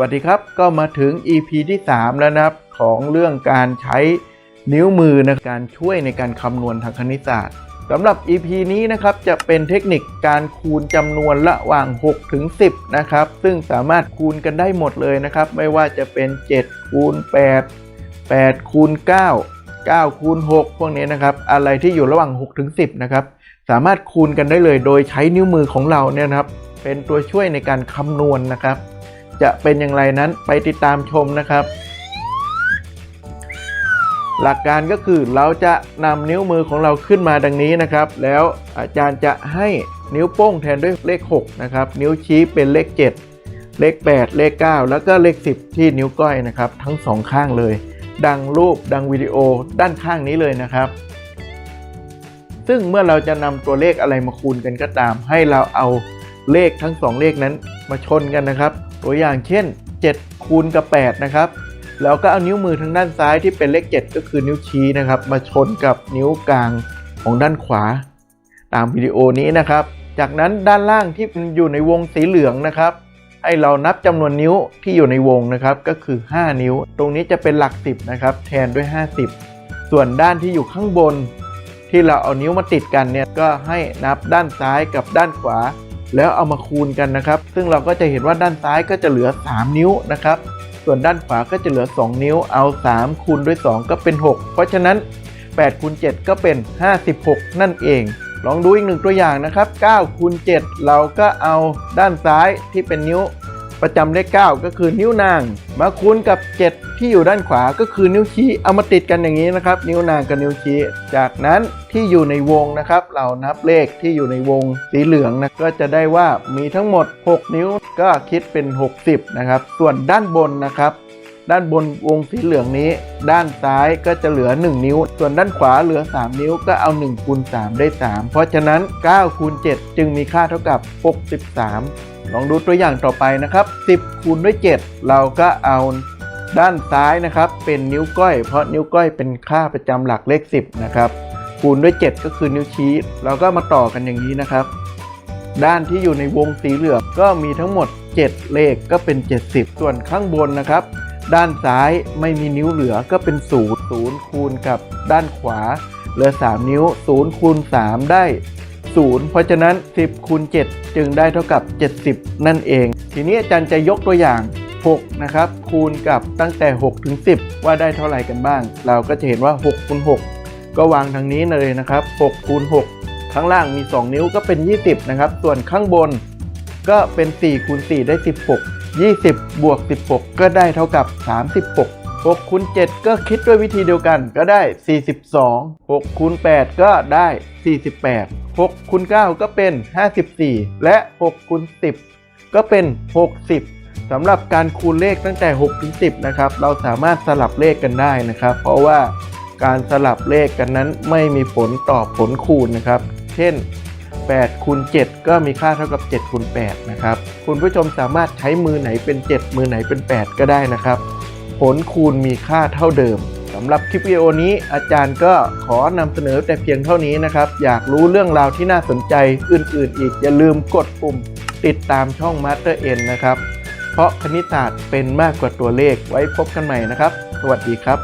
วัสดีครับ ก็มาถึง EP ที่ 3 แล้วนะครับ ของเรื่องการใช้นิ้วมือในการช่วยในการคำนวณทางคณิตศาสตร์สำหรับ EP นี้นะครับจะเป็นเทคนิคการคูณจำนวนระหว่าง 6 ถึง 10 นะครับ ซึ่งสามารถคูณกันได้หมดเลยนะครับ ไม่ว่าจะเป็น 7 คูณ 8 8 คูณ 9 9 คูณ 6 พวกนี้นะครับ อะไรที่อยู่ระหว่าง 6 ถึง 10 นะครับ สามารถคูณกันได้เลยโดยใช้นิ้วมือของเราเนี่ยนะครับ เป็นตัวช่วยในการคำนวณนะครับ จะเป็นอย่างไรนั้นไปติดตามชมนะครับ หลักการก็คือเราจะนำนิ้วมือของเราขึ้นมาดังนี้นะครับ แล้วอาจารย์จะให้นิ้วโป้งแทนด้วยเลข 6 นะครับ นิ้วชี้เป็นเลข 7 เลข 8 เลข 9 แล้วก็เลข 10 ที่นิ้วก้อยนะครับ ทั้งสองข้างเลย ดังรูปดังวิดีโอด้านข้างนี้เลยนะครับซึ่งเมื่อเราจะนำตัวเลขอะไรมาคูณกันก็ตาม ให้เราเอาเลขทั้งสองเลขนั้นมาชนกันนะครับ ตัวอย่างเช่น 7 คูณกับ 8 นะครับแล้วก็เอานิ้วมือทางด้านซ้ายที่เป็นเลข 7 ก็คือนิ้วชี้นะครับ มาชนกับนิ้วกลางของด้านขวา ตามวิดีโอนี้นะครับ จากนั้นด้านล่างที่อยู่ในวงสีเหลืองนะครับ ให้เรานับจำนวนนิ้วที่อยู่ในวงนะครับ ก็คือ 5 นิ้ว ตรงนี้จะเป็นหลัก 10 นะครับ แทนด้วย 50 ส่วนด้านที่อยู่ข้างบน ที่เราเอานิ้วมาติดกันเนี่ยก็ให้นับด้านซ้ายกับด้านขวา แล้วเอามาคูณกันนะครับ ซึ่งเราก็จะเห็นว่าด้านซ้ายก็จะเหลือ 3 นิ้วนะครับ ส่วนด้านขวาก็จะเหลือ 2 นิ้ว เอา 3 คูณด้วย 2 ก็เป็น 6 เพราะฉะนั้น8คูณ7ก็เป็น 56 นั่นเอง ลองดูอีกหนึ่งตัวอย่างนะครับ9คูณ7เราก็เอาด้านซ้ายที่เป็นนิ้ว ประจำเลข 9 ก็คือนิ้วนาง มาคูณกับ 7 ที่อยู่ด้านขวาก็คือนิ้วชี้เอามาติดกันอย่างนี้นะครับ นิ้วนางกับนิ้วชี้ จากนั้นที่อยู่ในวงนะครับ เรานับเลขที่อยู่ในวงสีเหลืองนะก็จะได้ว่ามีทั้งหมด 6 นิ้วก็คิดเป็น 60 นะครับ ส่วนด้านบนนะครับ ด้านบนวงสีเหลืองนี้ ด้านซ้ายก็จะเหลือ 1 นิ้ว ส่วนด้านขวาเหลือ 3 นิ้วก็เอา1คูณ3ได้ 3 เพราะฉะนั้น9คูณ7จึงมีค่าเท่ากับ 63 ลองดูตัวอย่างต่อไปนะครับ 10คูณด้วย 7 เราก็เอาด้านซ้ายนะครับ เป็นนิ้วก้อย เพราะนิ้วก้อยเป็นค่าประจำหลักเลข 10 นะครับ คูณด้วย 7 ก็คือนิ้วชี้ เราก็มาต่อกันอย่างนี้นะครับ ด้านที่อยู่ในวงสีเหลืองก็มีทั้งหมด 7 เลขก็เป็น 70 ส่วนข้างบนนะครับ ด้านซ้ายไม่มีนิ้วเหลือก็เป็น0 0คูณกับด้านขวา เหลือ 3 นิ้ว0คูณ3ได้ 0 เพราะฉะนั้น 10คูณ7จึงได้เท่ากับ 70 นั่นเอง ทีนี้อาจารย์จะยกตัวอย่าง 6 นะครับ คูณกับตั้งแต่ 6 ถึง 10 ว่าได้เท่าไหร่กันบ้าง เราก็จะเห็นว่า6คูณ6ก็วางทางนี้เลยนะครับ6คูณ6ข้างล่างมี 2 นิ้วก็เป็น 20 นะครับ ส่วนข้างบนก็เป็น4คูณ4ได้ 16 20 บวก 16 ก็ได้เท่ากับ 36 6คูณ7ก็คิดด้วยวิธีเดียวกันก็ได้ 42 6คูณ8ก็ได้ 48 6คูณ9ก็เป็น 54 และ6คูณ10 ก็เป็น 60สำหรับการคูณเลขตั้งแต่6ถึง10 นะครับ เราสามารถสลับเลขกันได้นะครับ เพราะว่าการสลับเลขกันนั้นไม่มีผลต่อผลคูณนะครับ เช่น 8คูณ7ก็มีค่าเท่ากับ7คูณ8นะครับคุณผู้ชมสามารถใช้มือไหนเป็น 7 มือไหนเป็น 8 ก็ได้นะครับ ผลคูณมีค่าเท่าเดิมสำหรับคลิปวิดีโอนี้อาจารย์ก็ขอนำเสนอแต่เพียงเท่านี้นะครับ อยากรู้เรื่องราวที่น่าสนใจอื่นๆ อีกอย่าลืมกดปุ่ม ติดตามช่อง Master N นะครับ เพราะคณิตศาสตร์เป็นมากกว่าตัวเลขไว้พบกันใหม่นะครับ สวัสดีครับ